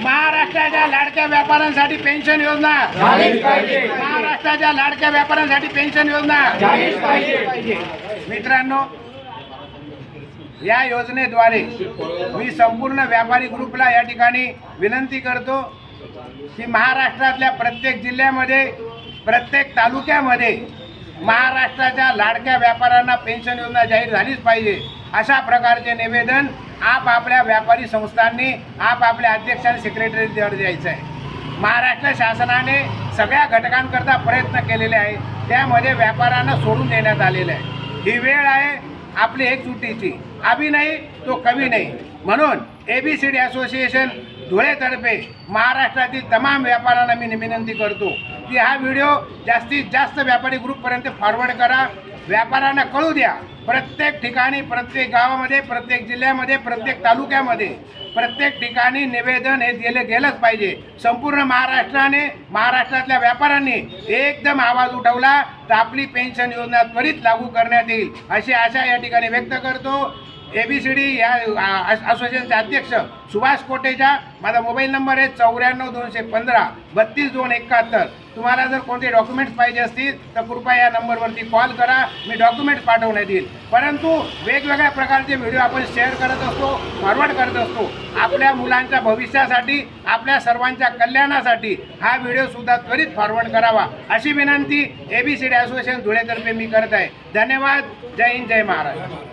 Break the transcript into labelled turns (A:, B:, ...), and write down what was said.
A: महाराष्ट्राच्या लाडक्या व्यापाऱ्यांसाठी पेन्शन योजना. महाराष्ट्राच्या लाडक्या व्यापाऱ्यांसाठी पेन्शन योजना.
B: पाहिजे.
A: मित्रांनो या योजनेद्वारे मी संपूर्ण व्यापारी ग्रुपला या ठिकाणी विनंती करतो की महाराष्ट्रातल्या प्रत्येक जिल्ह्यामध्ये प्रत्येक तालुक्यामध्ये महाराष्ट्राच्या लाडक्या व्यापाऱ्यांना पेन्शन योजना जाहीर झालीच पाहिजे अशा प्रकारचे निवेदन आपापल्या व्यापारी संस्थांनी आपापल्या अध्यक्ष आणि सेक्रेटरी द्यायचं आहे. महाराष्ट्र शासनाने सगळ्या घटकांकरता प्रयत्न केलेले आहे त्यामध्ये व्यापाऱ्यांना सोडून देण्यात आलेलं आहे. ही वेळ आहे आपली एकजुटीची आम्ही नाही तो कवी नाही. म्हणून A B C D association धुळेतर्फे महाराष्ट्रातील तमाम व्यापाऱ्यांना मी विनंती करतो. की हा व्हिडिओ जास्तीत जास्त व्यापारी ग्रुपपर्यंत फॉरवर्ड करा. व्यापाऱ्यांना कळू द्या. प्रत्येक ठिकाणी प्रत्येक गावामध्ये प्रत्येक जिल्ह्यामध्ये प्रत्येक तालुक्यामध्ये प्रत्येक ठिकाणी निवेदन हे दिले गेलंच पाहिजे. संपूर्ण महाराष्ट्राने महाराष्ट्रातल्या व्यापाऱ्यांनी एकदम आवाज उठवला. तर आपली पेन्शन योजना त्वरित लागू करण्यात येईल अशी आशा या ठिकाणी व्यक्त करतो. ए बी सी डी या असोसिएशनचे अध्यक्ष सुभाष कोटेचा. माझा मोबाईल नंबर आहे चौऱ्याण्णव दोनशे पंधरा बत्तीस दोन एकाहत्तर. तुम्हाला जर कोणते डॉक्युमेंट्स पाहिजे असतील तर कृपया या नंबरवरती कॉल करा. मी डॉक्युमेंट्स पाठवण्यात येईल. परंतु वेगवेगळ्या प्रकारचे व्हिडिओ आपण शेअर करत असतो फॉरवर्ड करत असतो. आपल्या मुलांच्या भविष्यासाठी आपल्या सर्वांच्या कल्याणासाठी हा व्हिडिओसुद्धा त्वरित फॉरवर्ड करावा. अशी विनंती A B C D association धुळेतर्फे मी करत आहे. धन्यवाद. जय हिंद जय महाराष्ट्र.